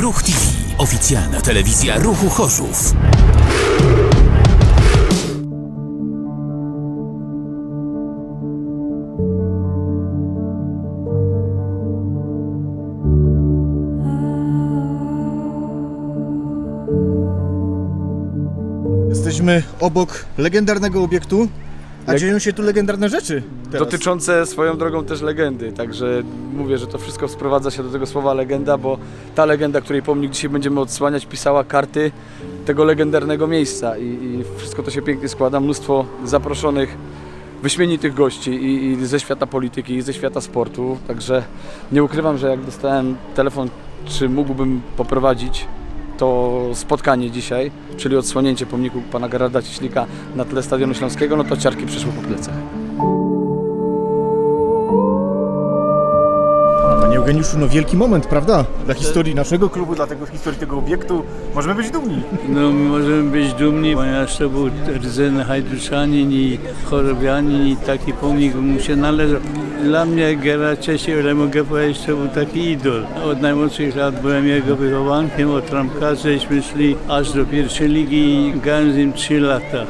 Ruch TV. Oficjalna telewizja Ruchu Chorzów. Jesteśmy obok legendarnego obiektu, a Leg- dzieją się tu legendarne rzeczy. Teraz. Dotyczące swoją drogą też legendy, także mówię, że to wszystko sprowadza się do tego słowa legenda, bo ta legenda, której pomnik dzisiaj będziemy odsłaniać, pisała karty tego legendarnego miejsca i, i wszystko to się pięknie składa, mnóstwo zaproszonych, wyśmienitych gości i, i ze świata polityki, i ze świata sportu, także nie ukrywam, że jak dostałem telefon, czy mógłbym poprowadzić to spotkanie dzisiaj, czyli odsłonięcie pomniku pana Gerarda Cieślika na tle Stadionu Śląskiego, no to ciarki przyszły po plecach. Eugeniuszu, no wielki moment, prawda? Dla historii naszego klubu, dla tego historii tego obiektu. Możemy być dumni. No możemy być dumni, ponieważ to był rdzenny hajduszanin i chorobianin i taki pomnik mu się należał. Dla mnie Gerard Czesiek, ale mogę powiedzieć, to był taki idol. Od najmłodszych lat byłem jego wychowankiem, od trampkarześmy szli aż do pierwszej ligi i grałem z nim 3 lata.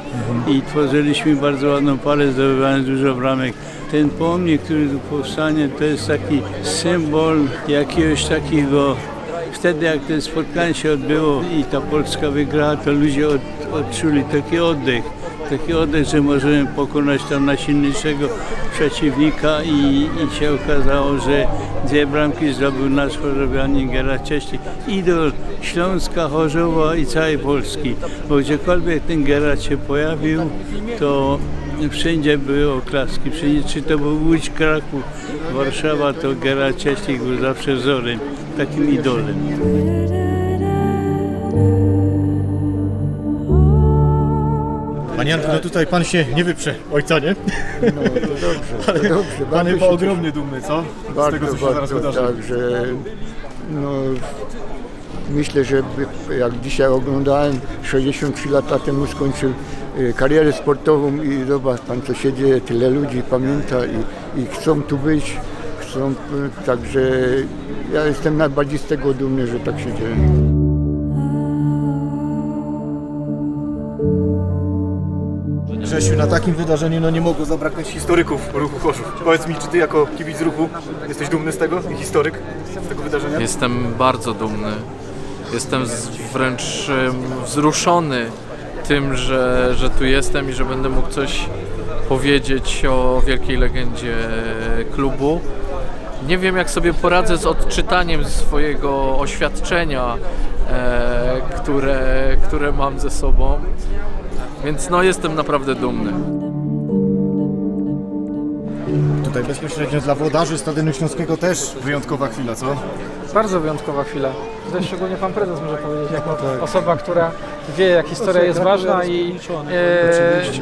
I tworzyliśmy bardzo ładną parę, zdobywając dużo bramek. Ten pomnik, który tu powstanie, to jest taki symbol jakiegoś takiego Wtedy jak to spotkanie się odbyło i ta Polska wygrała, to ludzie od, odczuli taki oddech. Taki oddech, że możemy pokonać tam najsilniejszego przeciwnika i, i się okazało, że dwie bramki zdobył nasz chorzowianin Gerard Cieślik. Idol Śląska, Chorzowa i całej Polski. Bo gdziekolwiek ten Gerard się pojawił, to wszędzie były oklaski. Wszędzie, czy to był Łódź, Kraków, Warszawa, to Gerard Cieślik był zawsze wzorem, takim idolem. Panie Janku, no tutaj pan się nie wyprze ojca, nie? No, to dobrze, Ale dobrze, pan chyba ogromnie dumny, co? Z Bardzo, tego, co się zaraz bardzo, wydarzy. tak, że no, myślę, że jak dzisiaj oglądałem, 63 lata temu skończył karierę sportową i zobacz pan co się dzieje, tyle ludzi pamięta i, i chcą tu być, chcą, y, także ja jestem najbardziej z tego dumny, że tak się dzieje. Grzesiu, na takim wydarzeniu no nie mogło zabraknąć historyków ruchu Chorzów. Powiedz mi, czy ty jako kibic ruchu jesteś dumny z tego i historyk z tego wydarzenia? Jestem bardzo dumny. Jestem wręcz wzruszony tym, że, że tu jestem i że będę mógł coś powiedzieć o wielkiej legendzie klubu. Nie wiem, jak sobie poradzę z odczytaniem swojego oświadczenia, e, które, które mam ze sobą. Więc no, jestem naprawdę dumny. Tutaj bezpośrednio dla włodarzy Stadionu Śląskiego też wyjątkowa chwila, co? Bardzo wyjątkowa chwila. Tutaj szczególnie pan prezes może powiedzieć, jako osoba, która wie, jak historia jest ważna i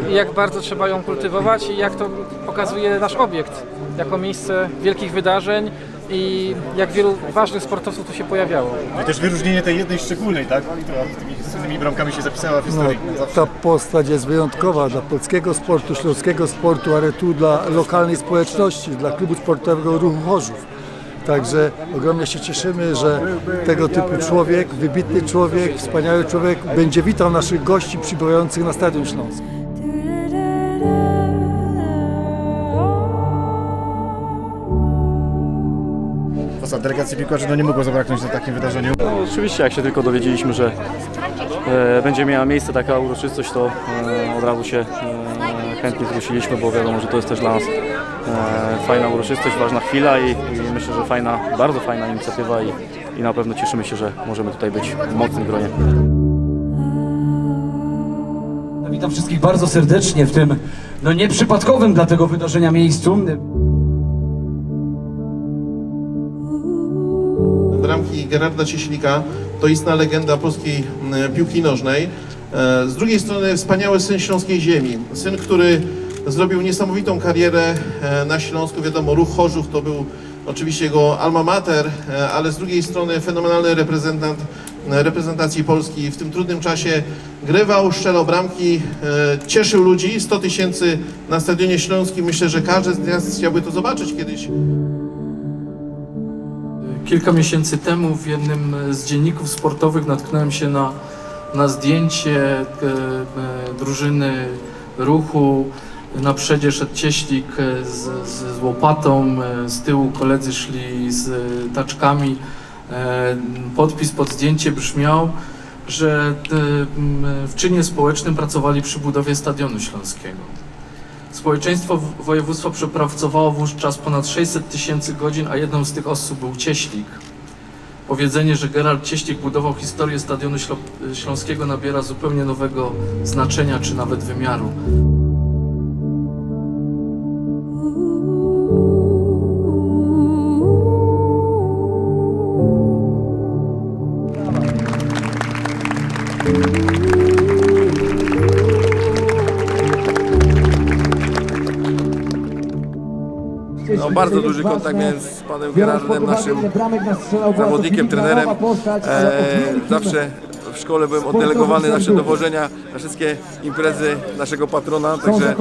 e, jak bardzo trzeba ją kultywować i jak to pokazuje nasz obiekt jako miejsce wielkich wydarzeń i jak wielu ważnych sportowców tu się pojawiało. No i też wyróżnienie tej jednej szczególnej, tak? Która tymi, z tymi bramkami się zapisała w historii. zawsze. Ta postać jest wyjątkowa dla polskiego sportu, śląskiego sportu, ale tu dla lokalnej społeczności, dla klubu sportowego Ruchu Chorzów. Także ogromnie się cieszymy, że tego typu człowiek, wybitny człowiek, wspaniały człowiek będzie witał naszych gości przybywających na Stadion Śląski. Poza delegacji piłkarzy no nie mogło zabraknąć na takim wydarzeniu. No, oczywiście, jak się tylko dowiedzieliśmy, że e, będzie miała miejsce taka uroczystość, to e, od razu się e, chętnie zgłosiliśmy, bo wiadomo, że to jest też dla nas fajna uroczystość, ważna chwila i, i myślę, że fajna, bardzo fajna inicjatywa i, i na pewno cieszymy się, że możemy tutaj być w mocnym gronie. Witam wszystkich bardzo serdecznie w tym no nieprzypadkowym dla tego wydarzenia miejscu. bramki Gerarda Cieślika to istna legenda polskiej m, piłki nożnej. E, Z drugiej strony wspaniały syn śląskiej ziemi. Syn, który zrobił niesamowitą karierę e, na Śląsku. Wiadomo, ruch Chorzów to był oczywiście jego alma mater, e, ale z drugiej strony fenomenalny reprezentant e, reprezentacji Polski. W tym trudnym czasie grywał, strzelał bramki, cieszył ludzi. 100 tysięcy na Stadionie Śląskim. Myślę, że każdy z nas chciałby to zobaczyć kiedyś. kilka miesięcy temu w jednym z dzienników sportowych natknąłem się na, na zdjęcie drużyny ruchu. Na przodzie szedł cieślik e, z, z, z łopatą, e, z tyłu koledzy szli z taczkami. E, Podpis pod zdjęcie brzmiał, że w czynie społecznym pracowali przy budowie Stadionu Śląskiego. Społeczeństwo województwa przepracowało wówczas ponad 600 tysięcy godzin, a jedną z tych osób był Cieślik. Powiedzenie, że Gerald Cieślik budował historię Stadionu Śląskiego nabiera zupełnie nowego znaczenia czy nawet wymiaru. No, bardzo duży kontakt miałem z panem Gerardem, naszym zawodnikiem, trenerem. E, zawsze w szkole byłem oddelegowany na nasze dowożenia, na wszystkie imprezy naszego patrona, także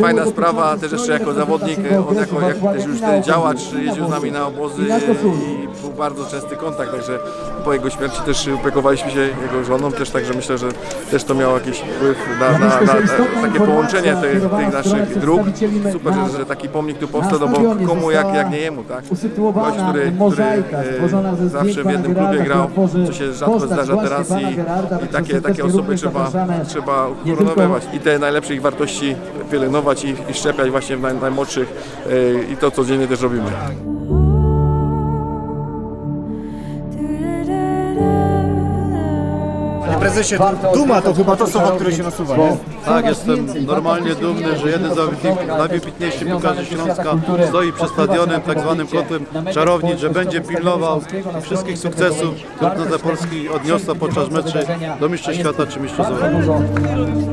fajna sprawa, też jeszcze jako zawodnik, on jako jak też już ten działacz jeździł z nami na obozy i był bardzo częsty kontakt, także po jego śmierci też opiekowaliśmy się jego żoną też, także myślę, że też to miało jakiś wpływ na, na, na, na takie połączenie tych, tych naszych dróg. Super, że, że taki pomnik tu powstał, no bo komu jak, jak nie jemu, tak? Gość, który, który e, zawsze w jednym klubie grał, co się rzadko zdarza teraz i, i takie, takie osoby trzeba, trzeba uhonorowywać i te najlepsze ich wartości pielęgnować i, i szczepiać właśnie w naj, najmłodszych e, i to codziennie też robimy. Prezesie, duma to chyba to słowo, które się nasuwa, nie? Tak, jestem normalnie dumny, że jeden z najwybitniej- najwybitniejszych piłkarzy Śląska stoi przed stadionem, tak zwanym kotłem czarownic, że będzie pilnował wszystkich sukcesów, które Polski odniosła podczas meczy do Mistrzostw Świata czy Mistrzostw Europy.